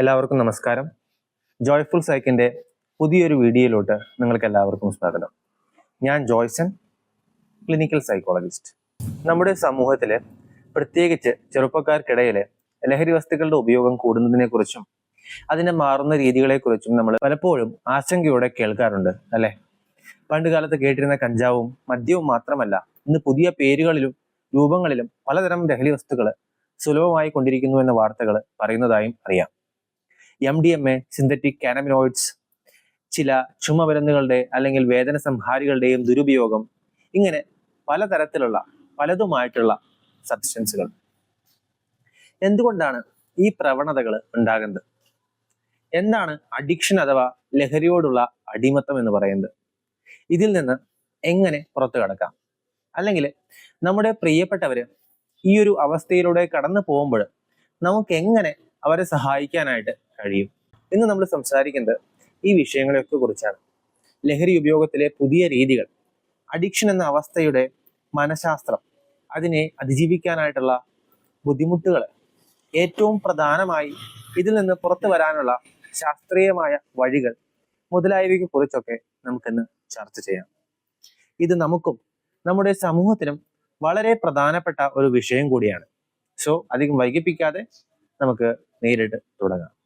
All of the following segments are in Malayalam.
എല്ലാവർക്കും നമസ്കാരം. ജോയ്ഫുൾ സൈക്കിന്റെ പുതിയൊരു വീഡിയോയിലോട്ട് നിങ്ങൾക്ക് എല്ലാവർക്കും സ്വാഗതം. ഞാൻ ജോയ്സൺ ക്ലിനിക്കൽ സൈക്കോളജിസ്റ്റ് നമ്മുടെ സമൂഹത്തിലെ പ്രത്യേകിച്ച് ചെറുപ്പക്കാർക്കിടയിലെ ലഹരി വസ്തുക്കളുടെ ഉപയോഗം കൂടുന്നതിനെക്കുറിച്ചും കുറിച്ചും അതിന്റെ മാറുന്ന രീതികളെക്കുറിച്ചും നമ്മൾ പലപ്പോഴും ആശങ്കയോടെ കേൾക്കാറുണ്ട് അല്ലേ? പണ്ട് കാലത്ത് കേട്ടിരുന്ന കഞ്ചാവും മദ്യവും മാത്രമല്ല ഇന്ന് പുതിയ പേരുകളിലും രൂപങ്ങളിലും പലതരം ലഹരി വസ്തുക്കൾ സുലഭമായി കൊണ്ടിരിക്കുന്നു എന്ന വാർത്തകൾ പറയുന്നതായും അറിയാം. M D M A synthetic cannabinoids ചില ചുമമരുന്നുകളുടെ അല്ലെങ്കിൽ വേദന സംഹാരികളുടെയും ദുരുപയോഗം ഇങ്ങനെ പലതരത്തിലുള്ള പലതുമായിട്ടുള്ള സബ്സ്റ്റൻസുകൾ എന്തുകൊണ്ടാണ് ഈ പ്രവണതകൾ ഉണ്ടാകുന്നത്? എന്താണ് അഡിക്ഷൻ അഥവാ ലഹരിയോടുള്ള അടിമത്തം എന്ന് പറയുന്നത്? ഇതിൽ നിന്ന് എങ്ങനെ പുറത്തു കടക്കാം? അല്ലെങ്കിൽ നമ്മുടെ പ്രിയപ്പെട്ടവര് ഈ ഒരു അവസ്ഥയിലൂടെ കടന്നു പോകുമ്പോൾ നമുക്ക് എങ്ങനെ അവരെ സഹായിക്കാനായിട്ട് കഴിയും. ഇന്ന് നമ്മൾ സംസാരിക്കുന്നത് ഈ വിഷയങ്ങളെയൊക്കെ കുറിച്ചാണ്. ലഹരി ഉപയോഗത്തിലെ പുതിയ രീതികൾ അഡിക്ഷൻ എന്ന അവസ്ഥയുടെ മനഃശാസ്ത്രം അതിനെ അതിജീവിക്കാനായിട്ടുള്ള ബുദ്ധിമുട്ടുകൾ ഏറ്റവും പ്രധാനമായി ഇതിൽ നിന്ന് പുറത്തു വരാനുള്ള ശാസ്ത്രീയമായ വഴികൾ മുതലായവയെ കുറിച്ചൊക്കെ നമുക്കിന്ന് ചർച്ച ചെയ്യാം. ഇത് നമുക്കും നമ്മുടെ സമൂഹത്തിനും വളരെ പ്രധാനപ്പെട്ട ഒരു വിഷയം കൂടിയാണ്. സോ അധികം വൈകിപ്പിക്കാതെ നമുക്ക് നേരിട്ട് തുടങ്ങാം.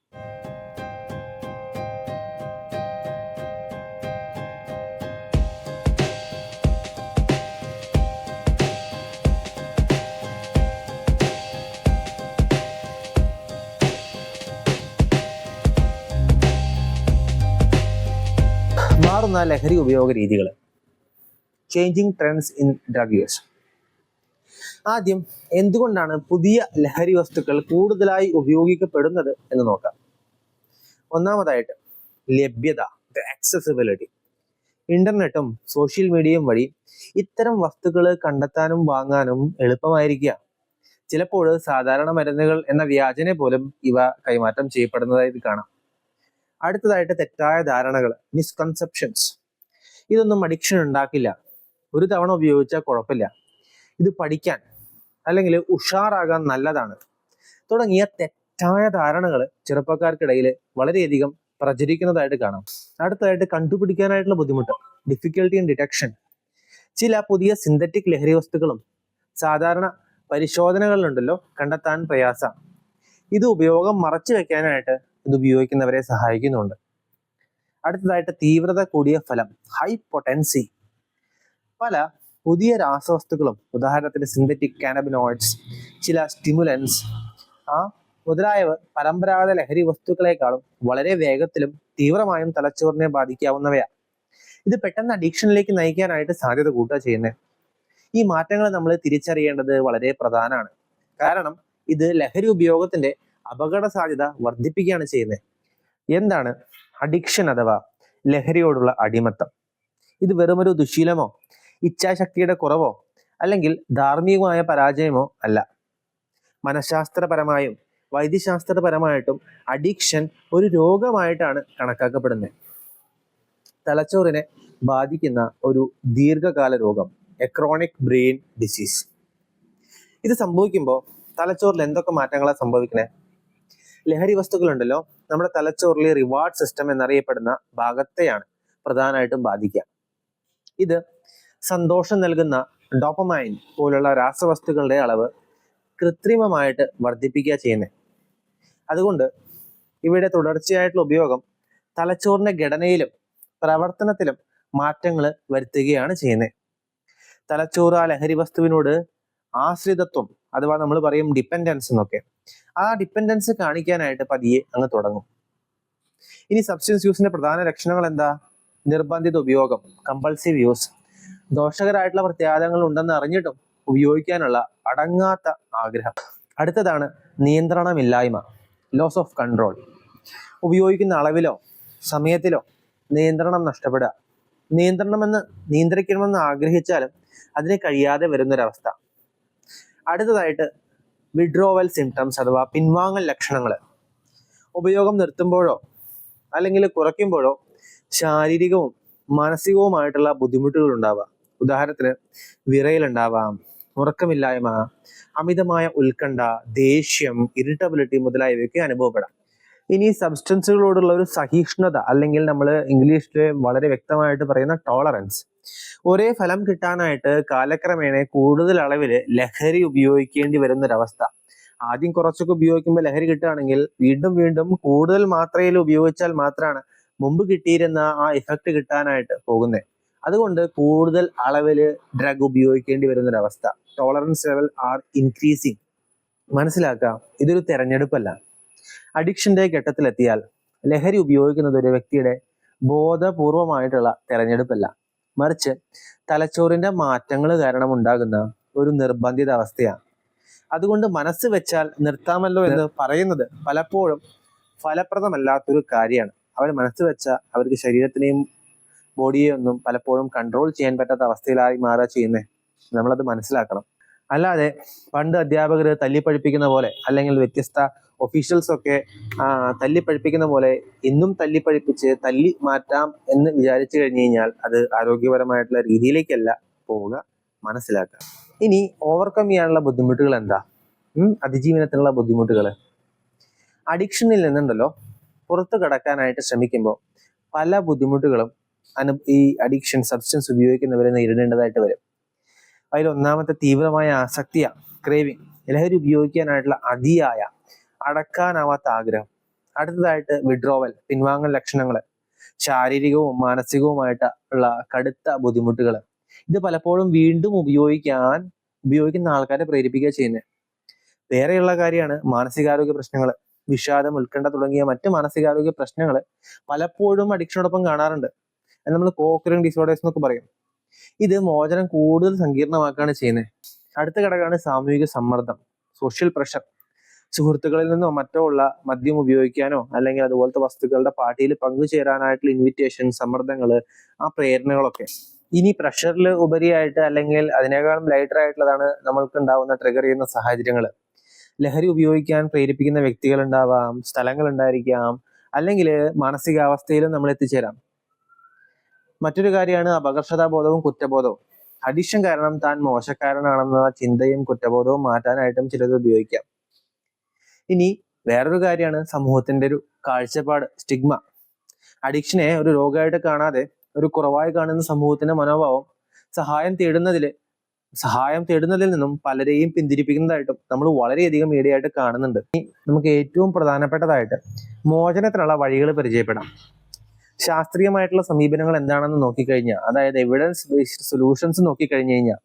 മാറുന്ന ലഹരി ഉപയോഗ രീതികൾ changing trends in drug use ആദ്യം എന്തുകൊണ്ടാണ് പുതിയ ലഹരി വസ്തുക്കൾ കൂടുതലായി ഉപയോഗിക്കപ്പെടുന്നത് എന്ന് നോക്കാം. ഒന്നാമതായിട്ട് ലഭ്യത ആക്സസിബിലിറ്റി ഇന്റർനെറ്റും സോഷ്യൽ മീഡിയയും വഴി ഇത്തരം വസ്തുക്കൾ കണ്ടെത്താനും വാങ്ങാനും എളുപ്പമായിരിക്കുക. ചിലപ്പോൾ സാധാരണ മരുന്നുകൾ എന്ന വ്യാജനെ പോലും ഇവ കൈമാറ്റം ചെയ്യപ്പെടുന്നതായി ചെയ്യപ്പെടുന്നതായിട്ട് കാണാം. അടുത്തതായിട്ട് തെറ്റായ ധാരണകൾ മിസ്കൺസെപ്ഷൻസ് ഇതൊന്നും അഡിക്ഷൻ ഉണ്ടാക്കില്ല. ഒരു തവണ ഉപയോഗിച്ചാൽ കുഴപ്പമില്ല. ഇത് പഠിക്കാൻ അല്ലെങ്കിൽ ഉഷാറാകാൻ നല്ലതാണ്. തുടങ്ങിയ തെറ്റായ ധാരണകൾ ചെറുപ്പക്കാർക്കിടയിൽ വളരെയധികം പ്രചരിക്കുന്നതായിട്ട് കാണാം. അടുത്തതായിട്ട് കണ്ടുപിടിക്കാനായിട്ടുള്ള ബുദ്ധിമുട്ട് ഡിഫിക്കൽട്ടി ഇൻ ഡിറ്റക്ഷൻ ചില പുതിയ സിന്തറ്റിക് ലഹരി വസ്തുക്കളും സാധാരണ പരിശോധനകളിലുണ്ടല്ലോ കണ്ടെത്താൻ പ്രയാസം. ഇത് ഉപയോഗം മറച്ചു വെക്കാനായിട്ട് ഇത് ഉപയോഗിക്കുന്നവരെ സഹായിക്കുന്നുണ്ട്. അടുത്തതായിട്ട് തീവ്രത കൂടിയ ഫലം ഹൈ പൊട്ടൻസി പല പുതിയ രാസവസ്തുക്കളും ഉദാഹരണത്തിന് സിന്തറ്റിക് കാനബിനോയിഡ്സ് ചില സ്റ്റിമുലൻസ് ആ മുതലായവ പരമ്പരാഗത ലഹരി വസ്തുക്കളെക്കാളും വളരെ വേഗത്തിലും തീവ്രമായും തലച്ചോറിനെ ബാധിക്കാവുന്നവയാണ്. ഇത് പെട്ടെന്ന് അഡിക്ഷനിലേക്ക് നയിക്കാനായിട്ട് സാധ്യത കൂട്ടുക ചെയ്യുന്നത്. ഈ മാറ്റങ്ങൾ നമ്മൾ തിരിച്ചറിയേണ്ടത് വളരെ പ്രധാനമാണ്. കാരണം ഇത് ലഹരി ഉപയോഗത്തിന്റെ അപകട സാധ്യത വർദ്ധിപ്പിക്കുകയാണ് ചെയ്യുന്നത്. എന്താണ് അഡിക്ഷൻ അഥവാ ലഹരിയോടുള്ള അടിമത്തം? ഇത് വെറുമൊരു ദുശീലമോ ഇച്ഛാശക്തിയുടെ കുറവോ അല്ലെങ്കിൽ ധാർമ്മികമായ പരാജയമോ അല്ല. മനഃശാസ്ത്രപരമായും വൈദ്യശാസ്ത്രപരമായിട്ടും അഡിക്ഷൻ ഒരു രോഗമായിട്ടാണ് കണക്കാക്കപ്പെടുന്നത്. തലച്ചോറിനെ ബാധിക്കുന്ന ഒരു ദീർഘകാല രോഗം എക്രോണിക് ബ്രെയിൻ ഡിസീസ് ഇത് സംഭവിക്കുമ്പോൾ തലച്ചോറിൽ എന്തൊക്കെ മാറ്റങ്ങളാണ് സംഭവിക്കുന്നത് ലഹരി വസ്തുക്കളുണ്ടല്ലോ നമ്മുടെ തലച്ചോറിലെ റിവാർഡ് സിസ്റ്റം എന്നറിയപ്പെടുന്ന ഭാഗത്തെയാണ് പ്രധാനമായിട്ടും ബാധിക്കുക. ഇത് സന്തോഷം നൽകുന്ന ഡോപ്പമൈൻ പോലുള്ള രാസവസ്തുക്കളുടെ അളവ് കൃത്രിമമായിട്ട് വർദ്ധിപ്പിക്കുക ചെയ്യുന്നത്. അതുകൊണ്ട് ഇവയുടെ തുടർച്ചയായിട്ടുള്ള ഉപയോഗം തലച്ചോറിന്റെ ഘടനയിലും പ്രവർത്തനത്തിലും മാറ്റങ്ങൾ വരുത്തുകയാണ് ചെയ്യുന്നത്. തലച്ചോറ് ആ ലഹരി വസ്തുവിനോട് ആശ്രിതത്വം അഥവാ നമ്മൾ പറയും ഡിപ്പെൻഡൻസ് എന്നൊക്കെ ആ ഡിപ്പെൻഡൻസ് കാണിക്കാനായിട്ട് പതിയെ അങ്ങ് തുടങ്ങും. ഇനി സബ്സ്റ്റൻസ് യൂസിന്റെ പ്രധാന ലക്ഷണങ്ങൾ എന്താ? നിർബന്ധിത ഉപയോഗം കമ്പൾസീവ് യൂസ് ദോഷകരമായിട്ടുള്ള പ്രത്യാഘാതങ്ങൾ ഉണ്ടെന്ന് അറിഞ്ഞിട്ടും ഉപയോഗിക്കാനുള്ള അടങ്ങാത്ത ആഗ്രഹം. അടുത്തതാണ് നിയന്ത്രണമില്ലായ്മ. ലോസ് ഓഫ് കൺട്രോൾ ഉപയോഗിക്കുന്ന അളവിലോ സമയത്തിലോ നിയന്ത്രണം നഷ്ടപ്പെടുക. നിയന്ത്രണമെന്ന് നിയന്ത്രിക്കണമെന്ന് ആഗ്രഹിച്ചാലും അതിന് കഴിയാതെ വരുന്നൊരവസ്ഥ. അടുത്തതായിട്ട് വിഡ്രോവൽ സിംറ്റംസ് അഥവാ പിൻവാങ്ങൽ ലക്ഷണങ്ങൾ. ഉപയോഗം നിർത്തുമ്പോഴോ അല്ലെങ്കിൽ കുറയ്ക്കുമ്പോഴോ ശാരീരികവും മാനസികവുമായിട്ടുള്ള ബുദ്ധിമുട്ടുകൾ ഉണ്ടാവാം ഉദാഹരണത്തിന് വിറയലുണ്ടാവാം. ഉറക്കമില്ലായ്മ അമിതമായ ഉത്കണ്ഠ ദേഷ്യം ഇറിറ്റബിലിറ്റി മുതലായവയൊക്കെ അനുഭവപ്പെടാം. ഇനി സബ്സ്റ്റൻസുകളോടുള്ള ഒരു സഹിഷ്ണുത അല്ലെങ്കിൽ നമ്മൾ ഇംഗ്ലീഷിൽ വളരെ വ്യക്തമായിട്ട് പറയുന്ന ടോളറൻസ് ഒരേ ഫലം കിട്ടാനായിട്ട് കാലക്രമേണ കൂടുതൽ അളവിൽ ലഹരി ഉപയോഗിക്കേണ്ടി വരുന്ന ഒരവസ്ഥ ആദ്യം കുറച്ചൊക്കെ ഉപയോഗിക്കുമ്പോൾ ലഹരി കിട്ടുകയാണെങ്കിൽ വീണ്ടും വീണ്ടും കൂടുതൽ മാത്രയിൽ ഉപയോഗിച്ചാൽ മാത്രമാണ് മുമ്പ് കിട്ടിയിരുന്ന ആ ഇഫക്റ്റ് കിട്ടാനായിട്ട് പോകുന്നത് അതുകൊണ്ട് കൂടുതൽ അളവിൽ ഡ്രഗ് ഉപയോഗിക്കേണ്ടി വരുന്ന ഒരു അവസ്ഥ ടോളറൻസ് ലെവൽ ആർ ഇൻക്രീസിങ് മനസ്സിലാക്കാം ഇതൊരു തെരഞ്ഞെടുപ്പല്ല. അഡിക്ഷന്റെ ഘട്ടത്തിലെത്തിയാൽ ലഹരി ഉപയോഗിക്കുന്നത് ഒരു വ്യക്തിയുടെ ബോധപൂർവമായിട്ടുള്ള തെരഞ്ഞെടുപ്പല്ല. മറിച്ച് തലച്ചോറിന്റെ മാറ്റങ്ങൾ കാരണം ഉണ്ടാകുന്ന ഒരു നിർബന്ധിത അവസ്ഥയാണ്. അതുകൊണ്ട് മനസ്സ് വെച്ചാൽ നിർത്താമല്ലോ എന്ന് പറയുന്നത് പലപ്പോഴും ഫലപ്രദമല്ലാത്തൊരു കാര്യമാണ്. അവർ മനസ്സ് വെച്ചാൽ അവർക്ക് ശരീരത്തിനെയും ബോഡിയെ ഒന്നും പലപ്പോഴും കൺട്രോൾ ചെയ്യാൻ പറ്റാത്ത അവസ്ഥയിലായി മാറുക ചെയ്യുന്നേ. നമ്മളത് മനസ്സിലാക്കണം. അല്ലാതെ പണ്ട് അധ്യാപകർ തല്ലിപ്പഴിപ്പിക്കുന്ന പോലെ അല്ലെങ്കിൽ വ്യത്യസ്ത ഒഫീഷ്യൽസ് ഒക്കെ തല്ലിപ്പഴിപ്പിക്കുന്ന പോലെ ഇന്നും തല്ലിപ്പഴിപ്പിച്ച് തല്ലി മാറ്റാം എന്ന് വിചാരിച്ചു കഴിഞ്ഞു കഴിഞ്ഞാൽ അത് ആരോഗ്യപരമായിട്ടുള്ള രീതിയിലേക്കല്ല പോവുക മനസ്സിലാക്കുക. ഇനി ഓവർകം ചെയ്യാനുള്ള ബുദ്ധിമുട്ടുകൾ എന്താ? അതിജീവനത്തിനുള്ള ബുദ്ധിമുട്ടുകൾ അഡിക്ഷനിൽ നിന്നുണ്ടല്ലോ പുറത്തു കടക്കാനായിട്ട് ശ്രമിക്കുമ്പോൾ പല ബുദ്ധിമുട്ടുകളും അനു ഈ അഡിക്ഷൻ സബ്സ്റ്റൻസ് ഉപയോഗിക്കുന്നവരെ നേരിടേണ്ടതായിട്ട് വരും. അതിൽ ഒന്നാമത്തെ തീവ്രമായ ആസക്തിയാണ് ക്രേവിങ് ലഹരി ഉപയോഗിക്കാനായിട്ടുള്ള അതിയായ അടക്കാനാവാത്ത ആഗ്രഹം. അടുത്തതായിട്ട് വിഡ്രോവൽ പിൻവാങ്ങൽ ലക്ഷണങ്ങൾ ശാരീരികവും മാനസികവുമായിട്ട് ഉള്ള കടുത്ത ബുദ്ധിമുട്ടുകൾ ഇത് പലപ്പോഴും വീണ്ടും ഉപയോഗിക്കാൻ ഉപയോഗിക്കുന്ന ആൾക്കാരെ പ്രേരിപ്പിക്കുക ചെയ്യുന്നത് വേറെയുള്ള കാര്യമാണ് മാനസികാരോഗ്യ പ്രശ്നങ്ങൾ വിഷാദം ഉത്കണ്ഠ തുടങ്ങിയ മറ്റ് മാനസികാരോഗ്യ പ്രശ്നങ്ങൾ പലപ്പോഴും അഡിക്ഷനോടൊപ്പം കാണാറുണ്ട്. നമ്മൾ കോക്കറിങ് ഡിസോർഡേഴ്സ് എന്നൊക്കെ പറയും. ഇത് മോചനം കൂടുതൽ സങ്കീർണമാക്കുകയാണ് ചെയ്യുന്നത് അടുത്ത ഘടകമാണ് സാമൂഹിക സമ്മർദ്ദം സോഷ്യൽ പ്രഷർ സുഹൃത്തുക്കളിൽ നിന്നോ മറ്റോ ഉള്ള മദ്യം ഉപയോഗിക്കാനോ അല്ലെങ്കിൽ അതുപോലത്തെ വസ്തുക്കളുടെ പാർട്ടിയിൽ പങ്കുചേരാനായിട്ടുള്ള ഇൻവിറ്റേഷൻ സമ്മർദ്ദങ്ങൾ ആ പ്രേരണകളൊക്കെ. ഇനി പ്രഷറിൽ ഉപരിയായിട്ട് അല്ലെങ്കിൽ അതിനേക്കാളും ലൈറ്റർ ആയിട്ടുള്ളതാണ് നമ്മൾക്ക് ഉണ്ടാവുന്ന ട്രിഗർ ചെയ്യുന്ന സാഹചര്യങ്ങൾ. ലഹരി ഉപയോഗിക്കാൻ പ്രേരിപ്പിക്കുന്ന വ്യക്തികൾ ഉണ്ടാവാം സ്ഥലങ്ങൾ ഉണ്ടായിരിക്കാം അല്ലെങ്കിൽ മാനസികാവസ്ഥയിലും നമ്മൾ എത്തിച്ചേരാം. മറ്റൊരു കാര്യമാണ് അപകർഷതാബോധവും കുറ്റബോധവും. അഡിക്ഷൻ കാരണം താൻ മോശക്കാരനാണെന്ന ചിന്തയും കുറ്റബോധവും മാറ്റാനായിട്ടും ചിലത് ഉപയോഗിക്കാം. ഇനി വേറൊരു കാര്യമാണ് സമൂഹത്തിന്റെ ഒരു കാഴ്ചപ്പാട് സ്റ്റിഗ്മ. അഡിക്ഷനെ ഒരു രോഗമായിട്ട് കാണാതെ ഒരു കുറവായി കാണുന്ന സമൂഹത്തിന്റെ മനോഭാവം സഹായം തേടുന്നതിൽ സഹായം തേടുന്നതിൽ നിന്നും പലരെയും പിന്തിരിപ്പിക്കുന്നതായിട്ടും നമ്മൾ വളരെയധികം മീഡിയ ആയിട്ട് കാണുന്നുണ്ട്. നമുക്ക് ഏറ്റവും പ്രധാനപ്പെട്ടതായിട്ട് മോചനത്തിനുള്ള വഴികൾ പരിചയപ്പെടാം. ശാസ്ത്രീയമായിട്ടുള്ള സമീപനങ്ങൾ എന്താണെന്ന് നോക്കിക്കഴിഞ്ഞാൽ അതായത് എവിഡൻസ് ബേസ്ഡ് സൊല്യൂഷൻസ് നോക്കിക്കഴിഞ്ഞു കഴിഞ്ഞാൽ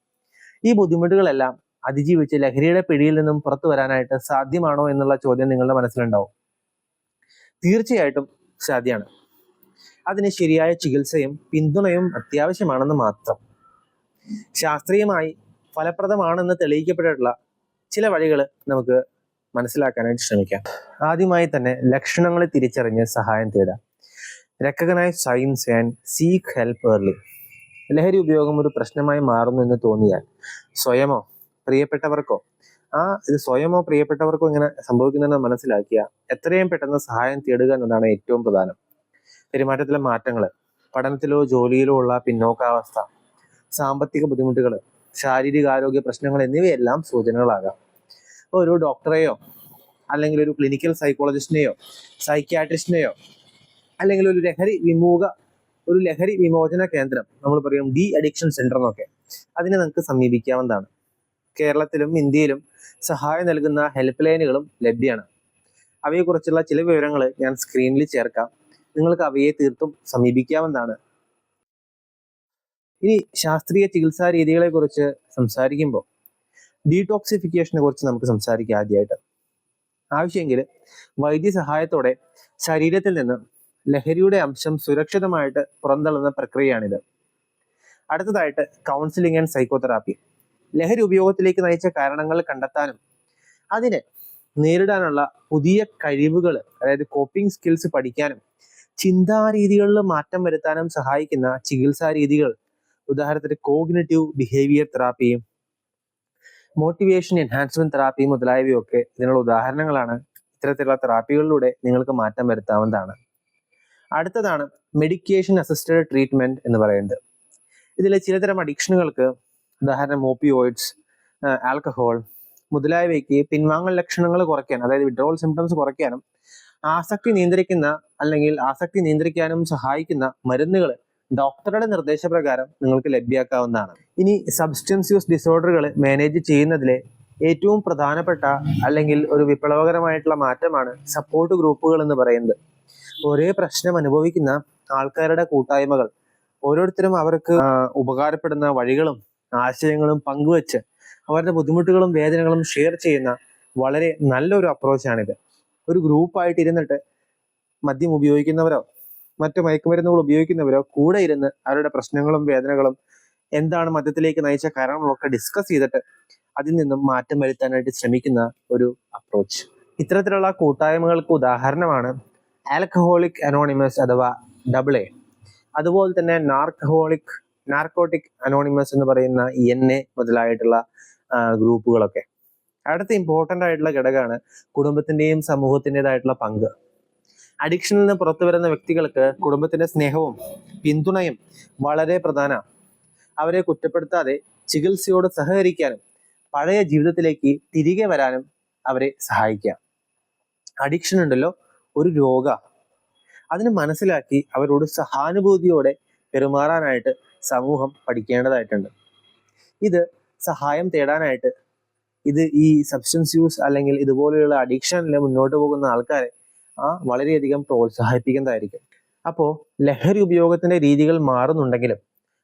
ഈ ബുദ്ധിമുട്ടുകളെല്ലാം അതിജീവിച്ച് ലഹരിയുടെ പിടിയിൽ നിന്നും പുറത്തു വരാനായിട്ട് സാധ്യമാണോ എന്നുള്ള ചോദ്യം നിങ്ങളുടെ മനസ്സിലുണ്ടാവും. തീർച്ചയായിട്ടും സാധ്യമാണ്. അതിന് ശരിയായ ചികിത്സയും പിന്തുണയും അത്യാവശ്യമാണെന്ന് മാത്രം. ശാസ്ത്രീയമായി ഫലപ്രദമാണെന്ന് തെളിയിക്കപ്പെട്ടിട്ടുള്ള ചില വഴികൾ നമുക്ക് മനസ്സിലാക്കാനായിട്ട് ശ്രമിക്കാം. ആദ്യമായി തന്നെ ലക്ഷണങ്ങളെ തിരിച്ചറിഞ്ഞ് സഹായം തേടുക. Recognise signs and seek help early ലഹരി ഉപയോഗം ഒരു പ്രശ്നമായി മാറുന്നു എന്ന് തോന്നിയാൽ സ്വയമോ പ്രിയപ്പെട്ടവർക്കോ? ആ ഇത് സ്വയമോ പ്രിയപ്പെട്ടവർക്കോ ഇങ്ങനെ സംഭവിക്കുന്നതെന്ന് മനസ്സിലാക്കിയ എത്രയും പെട്ടെന്ന് സഹായം തേടുക എന്നതാണ് ഏറ്റവും പ്രധാനം. പെരുമാറ്റത്തിലെ മാറ്റങ്ങൾ പഠനത്തിലോ ജോലിയിലോ ഉള്ള പിന്നോക്കാവസ്ഥ സാമ്പത്തിക ബുദ്ധിമുട്ടുകൾ ശാരീരിക ആരോഗ്യ പ്രശ്നങ്ങൾ എന്നിവയെല്ലാം സൂചനകളാകാം. ഒരു ഡോക്ടറെയോ അല്ലെങ്കിൽ ഒരു ക്ലിനിക്കൽ സൈക്കോളജിസ്റ്റിനെയോ സൈക്യാട്രിസ്റ്റിനെയോ അല്ലെങ്കിൽ ഒരു ലഹരി വിമുഖ ഒരു ലഹരി വിമോചന കേന്ദ്രം നമ്മൾ പറയും ഡി അഡിക്ഷൻ സെന്റർ എന്നൊക്കെ. അതിനെ നമുക്ക് സമീപിക്കാവുന്നതാണ്. കേരളത്തിലും ഇന്ത്യയിലും സഹായം നൽകുന്ന ഹെൽപ്പ് ലൈനുകളും ലഭ്യമാണ്. അവയെക്കുറിച്ചുള്ള ചില വിവരങ്ങൾ ഞാൻ സ്ക്രീനിൽ ചേർക്കാം. നിങ്ങൾക്ക് അവയെ തീർത്തും സമീപിക്കാവുന്നതാണ്. ഇനി ശാസ്ത്രീയ ചികിത്സാ രീതികളെ കുറിച്ച് സംസാരിക്കുമ്പോൾ ഡീടോക്സിഫിക്കേഷനെ കുറിച്ച് നമുക്ക് സംസാരിക്കാം ആദ്യമായിട്ട്. ആവശ്യമെങ്കിൽ വൈദ്യസഹായത്തോടെ ശരീരത്തിൽ നിന്ന് ലഹരിയുടെ അംശം സുരക്ഷിതമായിട്ട് പുറന്തള്ളുന്ന പ്രക്രിയയാണിത്. അടുത്തതായിട്ട് കൗൺസിലിംഗ് ആൻഡ് സൈക്കോതെറാപ്പി ലഹരി ഉപയോഗത്തിലേക്ക് നയിച്ച കാരണങ്ങൾ കണ്ടെത്താനും അതിനെ നേരിടാനുള്ള പുതിയ കഴിവുകൾ അതായത് കോപ്പിംഗ് സ്കിൽസ് പഠിക്കാനും ചിന്താരീതികളിൽ മാറ്റം വരുത്താനും സഹായിക്കുന്ന ചികിത്സാ രീതികൾ ഉദാഹരണത്തിന് കോഗ്നറ്റീവ് ബിഹേവിയർ തെറാപ്പിയും മോട്ടിവേഷൻ എൻഹാൻസ്മെന്റ് തെറാപ്പിയും മുതലായവയൊക്കെ ഇതിനുള്ള ഉദാഹരണങ്ങളാണ്. ഇത്തരത്തിലുള്ള തെറാപ്പികളിലൂടെ നിങ്ങൾക്ക് മാറ്റം വരുത്താവുന്നതാണ്. അടുത്തതാണ് മെഡിക്കേഷൻ അസിസ്റ്റഡ് ട്രീറ്റ്മെന്റ് എന്ന് പറയുന്നത്. ഇതിലെ ചിലതരം അഡിക്ഷനുകൾക്ക് ഉദാഹരണം ഓപ്പിയോയിഡ്സ് ആൽക്കഹോൾ മുതലായവയ്ക്ക് പിൻവാങ്ങൽ ലക്ഷണങ്ങൾ കുറയ്ക്കാൻ അതായത് വിഡ്രോവൽ സിംറ്റംസ് കുറയ്ക്കാനും ആസക്തി നിയന്ത്രിക്കുന്ന അല്ലെങ്കിൽ ആസക്തി നിയന്ത്രിക്കാനും സഹായിക്കുന്ന മരുന്നുകൾ ഡോക്ടറുടെ നിർദ്ദേശപ്രകാരം നിങ്ങൾക്ക് ലഭ്യമാക്കാവുന്നതാണ്. ഇനി സബ്സ്റ്റൻസ് യൂസ് ഡിസോർഡറുകൾ മാനേജ് ചെയ്യുന്നതിലെ ഏറ്റവും പ്രധാനപ്പെട്ട അല്ലെങ്കിൽ ഒരു വിപ്ലവകരമായിട്ടുള്ള മാറ്റമാണ് സപ്പോർട്ട് ഗ്രൂപ്പുകൾ എന്ന് പറയുന്നത്. ഒരേ പ്രശ്നം അനുഭവിക്കുന്ന ആൾക്കാരുടെ കൂട്ടായ്മകൾ. ഓരോരുത്തരും അവർക്ക് ഉപകാരപ്പെടുന്ന വഴികളും ആശയങ്ങളും പങ്കുവെച്ച് അവരുടെ ബുദ്ധിമുട്ടുകളും വേദനകളും ഷെയർ ചെയ്യുന്ന വളരെ നല്ലൊരു അപ്രോച്ചാണിത് ഒരു ഗ്രൂപ്പായിട്ട് ഇരുന്നിട്ട് മദ്യം ഉപയോഗിക്കുന്നവരോ മറ്റു മയക്കുമരുന്നുകൾ ഉപയോഗിക്കുന്നവരോ കൂടെ ഇരുന്ന് അവരുടെ പ്രശ്നങ്ങളും വേദനകളും എന്താണ് മദ്യത്തിലേക്ക് നയിച്ച കാരണങ്ങളൊക്കെ ഡിസ്കസ് ചെയ്തിട്ട് അതിൽ നിന്നും മാറ്റം വരുത്താനായിട്ട് ശ്രമിക്കുന്ന ഒരു അപ്രോച്ച് ഇത്തരത്തിലുള്ള കൂട്ടായ്മകൾക്ക് ഉദാഹരണമാണ് ആൽക്കഹോളിക് അനോണിമസ് അഥവാ ഡബിൾ എ അതുപോലെ തന്നെ നാർക്കഹോളിക് നാർക്കോട്ടിക് അനോണിമസ് എന്ന് പറയുന്ന എൻ എ മുതലായിട്ടുള്ള ഗ്രൂപ്പുകളൊക്കെ. അടുത്ത ഇമ്പോർട്ടന്റ് ആയിട്ടുള്ള ഘടകമാണ് കുടുംബത്തിന്റെയും സമൂഹത്തിന്റെതായിട്ടുള്ള പങ്ക്. അഡിക്ഷനിൽ നിന്ന് പുറത്തു വരുന്ന വ്യക്തികൾക്ക് കുടുംബത്തിന്റെ സ്നേഹവും പിന്തുണയും വളരെ പ്രധാന. അവരെ കുറ്റപ്പെടുത്താതെ ചികിത്സയോട് സഹകരിക്കാനും പഴയ ജീവിതത്തിലേക്ക് തിരികെ വരാനും അവരെ സഹായിക്കാം അഡിക്ഷൻ ഉണ്ടല്ലോ ഒരു രോഗ. അതിന് മനസ്സിലാക്കി അവരോട് സഹാനുഭൂതിയോടെ പെരുമാറാനായിട്ട് സമൂഹം പഠിക്കേണ്ടതായിട്ടുണ്ട്. ഇത് സഹായം തേടാനായിട്ട് ഇത് ഈ സബ്സ്റ്റൻസ് യൂസ് അല്ലെങ്കിൽ ഇതുപോലെയുള്ള അഡിക്ഷനിൽ മുന്നോട്ട് പോകുന്ന ആൾക്കാരെ ആ വളരെയധികം പ്രോത്സാഹിപ്പിക്കുന്നതായിരിക്കും. അപ്പോൾ ലഹരി ഉപയോഗത്തിന്റെ രീതികൾ മാറുന്നുണ്ടെങ്കിലും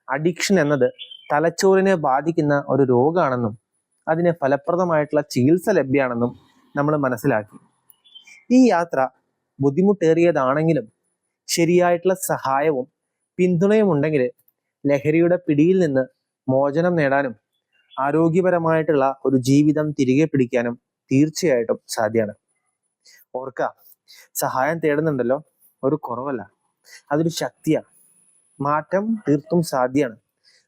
അഡിക്ഷൻ എന്നത് തലച്ചോറിനെ ബാധിക്കുന്ന ഒരു രോഗമാണെന്നും അതിന് ഫലപ്രദമായിട്ടുള്ള ചികിത്സ ലഭ്യമാണെന്നും നമ്മൾ മനസ്സിലാക്കി. ഈ യാത്ര ബുദ്ധിമുട്ടേറിയതാണെങ്കിലും ശരിയായിട്ടുള്ള സഹായവും പിന്തുണയും ഉണ്ടെങ്കിൽ ലഹരിയുടെ പിടിയിൽ നിന്ന് മോചനം നേടാനും ആരോഗ്യപരമായിട്ടുള്ള ഒരു ജീവിതം തിരികെ പിടിക്കാനും തീർച്ചയായിട്ടും സാധ്യമാണ്. ഓർക്ക സഹായം തേടുന്നുണ്ടല്ലോ? ഒരു കുറവല്ല. അതൊരു ശക്തിയാണ് മാറ്റം തീർത്തും സാധ്യമാണ്.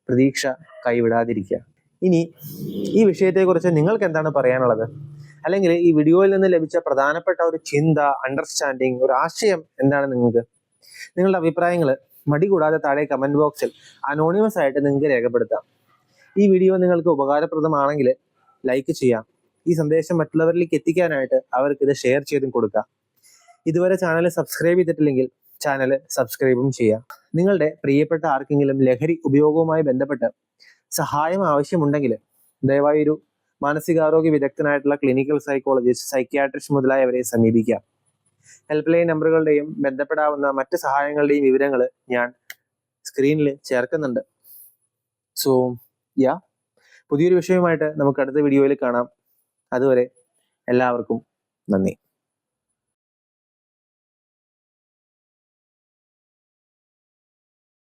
പ്രതീക്ഷ കൈവിടാതിരിക്കുക. ഇനി ഈ വിഷയത്തെക്കുറിച്ച് നിങ്ങൾക്ക് എന്താണ് പറയാനുള്ളത്? അല്ലെങ്കിൽ ഈ വീഡിയോയിൽ നിന്ന് ലഭിച്ച പ്രധാനപ്പെട്ട ഒരു ചിന്ത അണ്ടർസ്റ്റാൻഡിങ് ഒരു ആശയം എന്താണ് നിങ്ങൾക്ക്? നിങ്ങളുടെ അഭിപ്രായങ്ങൾ മടി കൂടാതെ താഴെ കമന്റ് ബോക്സിൽ അനോണിമസ് ആയിട്ട് നിങ്ങൾക്ക് രേഖപ്പെടുത്താം. ഈ വീഡിയോ നിങ്ങൾക്ക് ഉപകാരപ്രദമാണെങ്കിൽ ലൈക്ക് ചെയ്യാം. ഈ സന്ദേശം മറ്റുള്ളവരിലേക്ക് എത്തിക്കാനായിട്ട് അവർക്ക് ഇത് ഷെയർ ചെയ്തും കൊടുക്കാം. ഇതുവരെ ചാനൽ സബ്സ്ക്രൈബ് ചെയ്തിട്ടില്ലെങ്കിൽ ചാനൽ സബ്സ്ക്രൈബും ചെയ്യാം. നിങ്ങളുടെ പ്രിയപ്പെട്ട ആർക്കെങ്കിലും ലഹരി ഉപയോഗവുമായി ബന്ധപ്പെട്ട് സഹായം ആവശ്യമുണ്ടെങ്കിൽ ദയവായി ഒരു മാനസികാരോഗ്യ വിദഗ്ധനായിട്ടുള്ള ക്ലിനിക്കൽ സൈക്കോളജിസ്റ്റ് സൈക്യാട്രിസ്റ്റ് മുതലായവരെ സമീപിക്കാം. ഹെൽപ്പ് ലൈൻ നമ്പറുകളുടെയും ബന്ധപ്പെടാവുന്ന മറ്റ് സഹായങ്ങളുടെയും വിവരങ്ങൾ ഞാൻ സ്ക്രീനിൽ ചേർക്കുന്നുണ്ട്. സോ യാ പുതിയൊരു വിഷയവുമായിട്ട് നമുക്ക് അടുത്ത വീഡിയോയിൽ കാണാം. അതുവരെ എല്ലാവർക്കും നന്ദി.